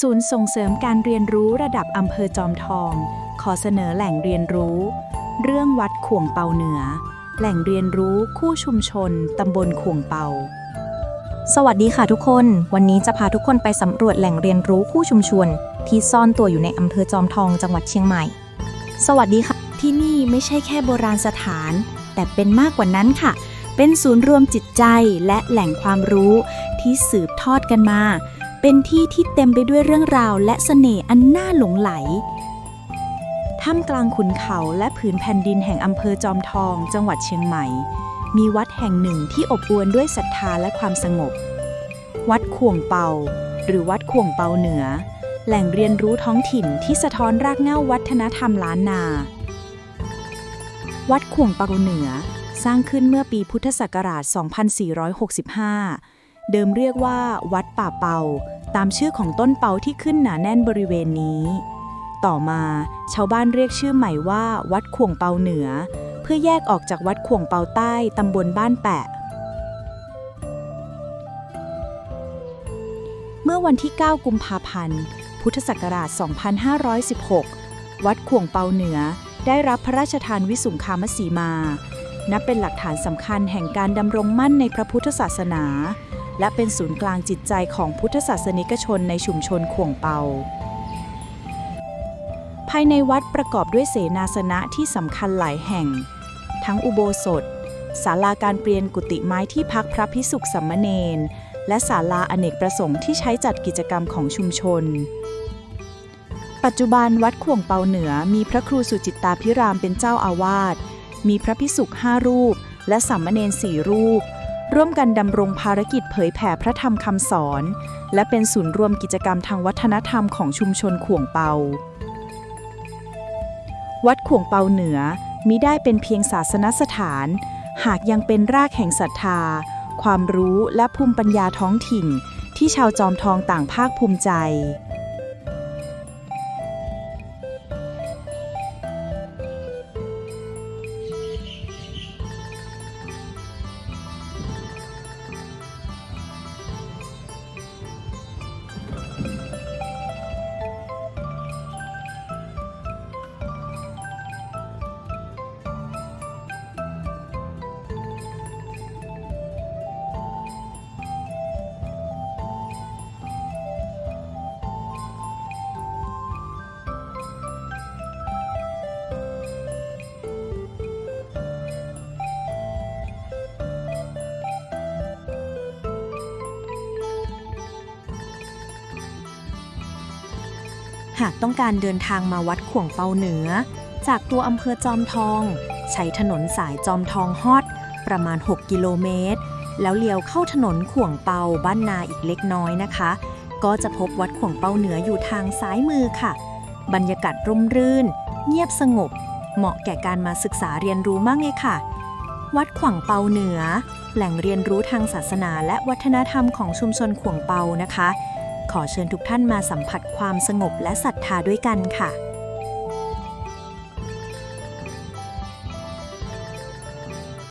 ศูนย์ส่งเสริมการเรียนรู้ระดับอำเภอจอมทอง ขอเสนอแหล่งเรียนรู้ เรื่องวัดข่วงเปาเหนือ แหล่งเรียนรู้คู่ชุมชนตำบลข่วงเปา สวัสดีค่ะทุกคน วันนี้จะพาทุกคนไปสำรวจแหล่งเรียนรู้คู่ชุมชน ที่ซ่อนตัวอยู่ในอำเภอจอมทองจังหวัดเชียงใหม่ สวัสดีค่ะ ที่นี่ไม่ใช่แค่โบราณสถาน แต่เป็นมากกว่านั้นค่ะ เป็นศูนย์รวมจิตใจและแหล่งความรู้ที่สืบทอดกันมา เป็นที่ที่เต็มไปด้วยเรื่องราวและเสน่ห์อันน่าหลงไหล ท่ามกลางขุนเขาและผืนแผ่นดินแห่งอำเภอจอมทอง จังหวัดเชียงใหม่ มีวัดแห่งหนึ่งที่อบอวลด้วยศรัทธาและความสงบ วัดข่วงเปา หรือวัดข่วงเปาเหนือ แหล่งเรียนรู้ท้องถิ่นที่สะท้อนรากเหง้าวัฒนธรรมล้านนา วัดข่วงเปาเหนือ สร้างขึ้นเมื่อปีพุทธศักราช 2465 เดิมเรียกว่า วัดป่าเปา ตามชื่อของต้นเปาที่ขึ้นหนาแน่นบริเวณนี้ ต่อมาชาวบ้านเรียกชื่อใหม่ว่า วัดข่วงเปาเหนือ เพื่อแยกออกจากวัดข่วงเปาใต้ตำบลบ้านแปะ เมื่อวันที่ 9 กุมภาพันธ์ พุทธศักราช 2516 วัดข่วงเปาเหนือได้รับพระราชทานวิสุงคามสีมา นับเป็นหลักฐานสำคัญแห่งการดำรงมั่นในพระพุทธศาสนา และเป็นศูนย์กลางจิตใจของพุทธศาสนิกชนในชุมชนข่วงเปา ภายในวัดประกอบด้วยเสนาสนะที่สำคัญหลายแห่ง ทั้งอุโบสถศาลาการเปลี่ยนกุฏิไม้ที่พักพระพิสุขสัมมเนนและศาลาอเนกประสงค์ที่ใช้จัดกิจกรรมของชุมชน ปัจจุบันวัดข่วงเปาเหนือมีพระครูสุจิตตาพิรามเป็นเจ้าอาวาส มีพระพิสุขห้ารูป และสัมมเนนสี่รูป ร่วมกันดำรงภารกิจเผยแผ่พระธรรมคำสอน และเป็นศูนย์รวมกิจกรรมทางวัฒนธรรมของชุมชนขวงเปา วัดขวงเปาเหนือมิได้เป็นเพียงศาสนสถาน หากยังเป็นรากแห่งศรัทธา ความรู้และภูมิปัญญาท้องถิ่น ที่ชาวจอมทองต่างภาคภูมิใจ หากต้องการเดินทางมาวัดข่วงเปาเหนือ จากตัวอำเภอจอมทอง ใช้ถนนสายจอมทองฮอด ประมาณ 6 กิโลเมตร แล้วเลี้ยวเข้าถนนข่วงเปาบ้านนาอีกเล็กน้อยนะคะ ก็จะพบวัดข่วงเปาเหนืออยู่ทางซ้ายมือค่ะ บรรยากาศร่มรื่น เงียบสงบ เหมาะแก่การมาศึกษาเรียนรู้มากเลยค่ะ วัดขวางเปาเหนือ แหล่งเรียนรู้ทางศาสนาและวัฒนธรรมของชุมชนขวงเปานะคะ ขอเชิญทุกท่านมาสัมผัสความสงบและศรัทธาด้วยกันค่ะ